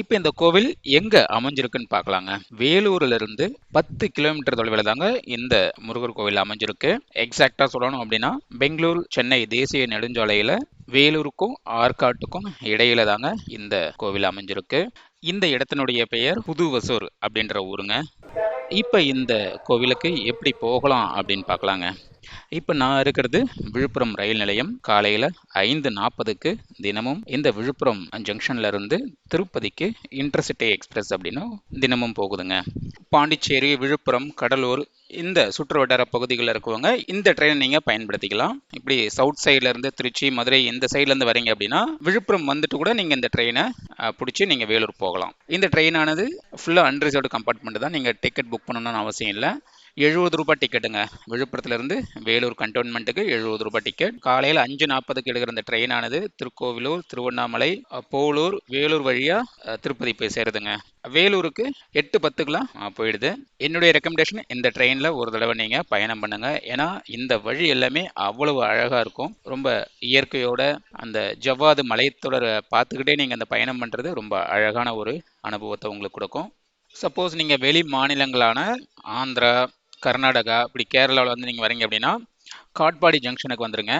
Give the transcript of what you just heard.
இப்போ இந்த கோவில் எங்க அமைஞ்சிருக்குன்னு பார்க்கலாங்க. வேலூர்ல இருந்து பத்து கிலோமீட்டர் தொலைவில் தாங்க இந்த முருகர் கோவில் அமைஞ்சிருக்கு. எக்ஸாக்டா சொல்லணும் அப்படின்னா பெங்களூர் சென்னை தேசிய நெடுஞ்சாலையில வேலூருக்கும் ஆற்காட்டுக்கும் இடையில தாங்க இந்த கோவில் அமைஞ்சிருக்கு. இந்த இடத்தினுடைய பெயர் புதுவசூர் அப்படின்ற ஊருங்க. இப்போ இந்த கோவிலுக்கு எப்படி போகலாம் அப்படின்னு பார்க்கலாங்க. இப்போ நான் இருக்கிறது விழுப்புரம் ரயில் நிலையம். காலையில் ஐந்து நாற்பதுக்கு தினமும் இந்த விழுப்புரம் ஜங்ஷன்ல இருந்து திருப்பதிக்கு இன்டர்சிட்டி எக்ஸ்பிரஸ் அப்படின்னு தினமும் போகுதுங்க. பாண்டிச்சேரி விழுப்புரம் கடலூர் இந்த சுற்று வட்டார பகுதிகளில் இருக்கவங்க இந்த ட்ரெயினை நீங்கள் பயன்படுத்திக்கலாம். இப்படி சவுத் சைட்லேருந்து திருச்சி மதுரை இந்த சைட்லேருந்து வரீங்க அப்படின்னா விழுப்புரம் வந்துட்டு கூட நீங்கள் இந்த ட்ரெயினை பிடிச்சி நீங்கள் வேலூர் போகலாம். இந்த ட்ரெயினானது ஃபுல்லாக அன்ரிசர்வ்டு கம்பார்ட்மெண்ட் தான். நீங்கள் டிக்கெட் புக் பண்ணணும்னு அவசியம் இல்லை. எழுபது ரூபாய் டிக்கெட்டுங்க விழுப்புரத்துலேருந்து வேலூர் கண்டோன்மெண்ட்டுக்கு எழுபது ரூபாய் டிக்கெட் காலையில் அஞ்சு நாற்பதுக்கு எடுக்கிற அந்த ட்ரெயினானது திருக்கோவிலூர் திருவண்ணாமலை போலூர் வேலூர் வழியாக திருப்பதி போய் சேருதுங்க. வேலூருக்கு எட்டு பத்துக்கெலாம் போயிடுது. என்னுடைய ரெக்கமெண்டேஷன் இந்த ட்ரெயினில் ஒரு தடவை நீங்கள் பயணம் பண்ணுங்கள் ஏன்னா இந்த வழி எல்லாமே அவ்வளவு அழகாக இருக்கும். ரொம்ப இயற்கையோட அந்த ஜவ்வாது மலைத்தொடரை பார்த்துக்கிட்டே நீங்கள் அந்த பயணம் பண்ணுறது ரொம்ப அழகான ஒரு அனுபவத்தை உங்களுக்கு கொடுக்கும். சப்போஸ் நீங்கள் வெளி மாநிலங்களான ஆந்திரா கர்நாடகா இப்படி கேரளாவில் வந்து நீங்கள் வரீங்க அப்படின்னா காட்பாடி ஜங்ஷனுக்கு வந்துருங்க.